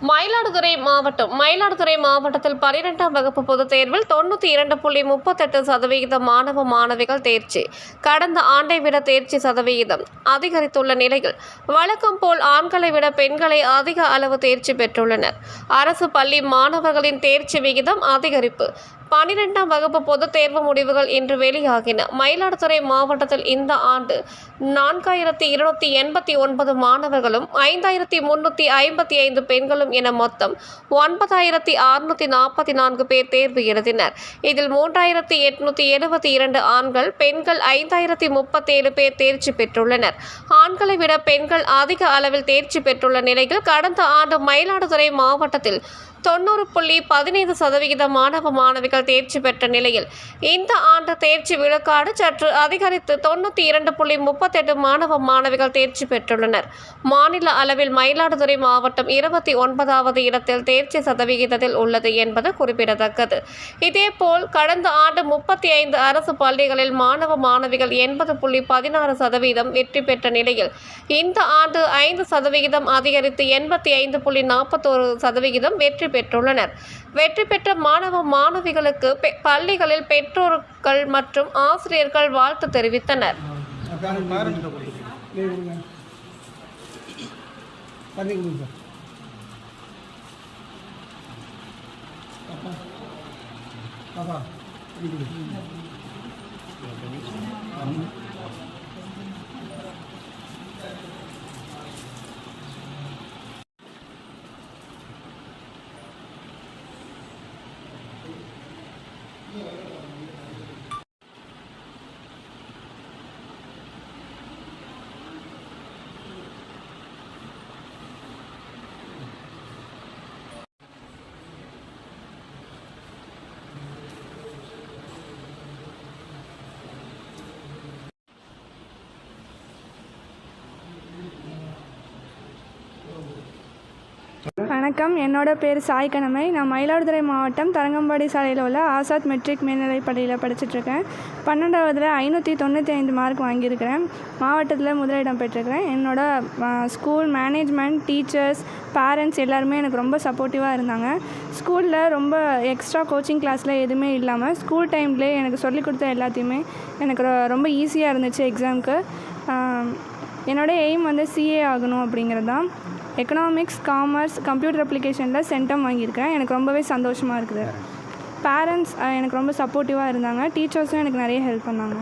மயிலாடுதுறை மாவட்டம் மயிலாடுதுறை மாவட்டத்தில் பனிரெண்டாம் வகுப்பு பொதுத் தேர்வில் தொண்ணூற்றி இரண்டு புள்ளி முப்பத்தெட்டு சதவிகித மாணவ மாணவிகள் தேர்ச்சி. கடந்த ஆண்டை விட தேர்ச்சி சதவிகிதம் அதிகரித்துள்ள நிலையில் வழக்கம் போல் ஆண்களை விட பெண்களை அதிக அளவு தேர்ச்சி பெற்றுள்ளனர். அரசு பள்ளி மாணவர்களின் தேர்ச்சி விகிதம் அதிகரிப்பு. பனிரெண்டாம் வகுப்பு பொதுத் தேர்வு முடிவுகள் இன்று வெளியாகின. மயிலாடுதுறை மாவட்டத்தில் இந்த ஆண்டு நான்காயிரத்தி இருநூத்தி எண்பத்தி ஒன்பது மாணவர்களும் ஐந்தாயிரத்தி முன்னூற்றி ஐம்பத்தி ஐந்து பெண்களும் என மொத்தம் ஒன்பதாயிரத்தி அறுநூற்றி நாற்பத்தி நான்கு பேர் தேர்வு எழுதினர். இதில் மூன்றாயிரத்தி எட்நூற்றி எழுபத்தி இரண்டு ஆண்கள் பெண்கள் ஐந்தாயிரத்தி முப்பத்தேழு பேர் தேர்ச்சி பெற்றுள்ளனர். ஆண்களை விட பெண்கள் அதிக அளவில் தேர்ச்சி பெற்றுள்ள நிலையில் கடந்த ஆண்டு மயிலாடுதுறை மாவட்டத்தில் தொண்ணூறு புள்ளி பதினைந்து சதவிகித மாணவ மாணவிகள் தேர்ச்சி பெற்ற நிலையில் இந்த ஆண்டு தேர்ச்சி விழுக்காடு சற்று அதிகரித்து தொண்ணூற்றி இரண்டு புள்ளி முப்பத்தெட்டு மாணவ மாணவிகள் தேர்ச்சி பெற்றுள்ளனர். மாநில அளவில் மயிலாடுதுறை மாவட்டம் இருபத்தி ஒன்பதாவது இடத்தில் தேர்ச்சி சதவிகிதத்தில் உள்ளது என்பது குறிப்பிடத்தக்கது. இதேபோல் கடந்த ஆண்டு முப்பத்தி ஐந்து அரசு பள்ளிகளில் மாணவ மாணவிகள் எண்பது புள்ளி பதினாறு சதவீதம் வெற்றி பெற்ற நிலையில் இந்த ஆண்டு ஐந்து சதவிகிதம் அதிகரித்து எண்பத்தி ஐந்து புள்ளி நாற்பத்தோரு சதவிகிதம் வெற்றி பெற்றுள்ளனர். வெற்றி பெற்ற மாணவ மாணவிகளுக்கு பள்ளிகளில் பெற்றோர்கள் மற்றும் ஆசிரியர்கள் வாழ்த்து தெரிவித்தனர். பாப்பா வணக்கம். என்னோட பேர் சாய் கணமை நான் மயிலாடுதுறை மாவட்டம் தரங்கம்பாடி சாலையில் உள்ள ஆசாத் மெட்ரிக் மேல்நிலைப் பள்ளியில் படிச்சுட்ருக்கேன். பன்னெண்டாவதில் ஐநூற்றி தொண்ணூற்றி ஐந்து மார்க் வாங்கியிருக்கிறேன். மாவட்டத்தில் முதலிடம் பெற்றிருக்கிறேன். என்னோட ஸ்கூல் மேனேஜ்மெண்ட் டீச்சர்ஸ் பேரண்ட்ஸ் எல்லாருமே எனக்கு ரொம்ப சப்போர்ட்டிவாக இருந்தாங்க. ஸ்கூலில் ரொம்ப எக்ஸ்ட்ரா கோச்சிங் கிளாஸில் எதுவுமே இல்லாமல் ஸ்கூல் டைம்லேயே எனக்கு சொல்லிக் கொடுத்த எல்லாத்தையுமே எனக்கு ரொ- ரொம்ப ஈஸியாக இருந்துச்சு எக்ஸாமுக்கு. என்னோட எய்ம் வந்து சிஏ ஆகணும் அப்படிங்கிறது தான். எக்கனாமிக்ஸ் காமர்ஸ் கம்ப்யூட்டர் அப்ளிகேஷனில் சென்டம் வாங்கியிருக்கேன். எனக்கு ரொம்பவே சந்தோஷமாக இருக்குது. பேரண்ட்ஸ் எனக்கு ரொம்ப சப்போர்ட்டிவாக இருந்தாங்க. டீச்சர்ஸும் எனக்கு நிறைய ஹெல்ப் பண்ணாங்க.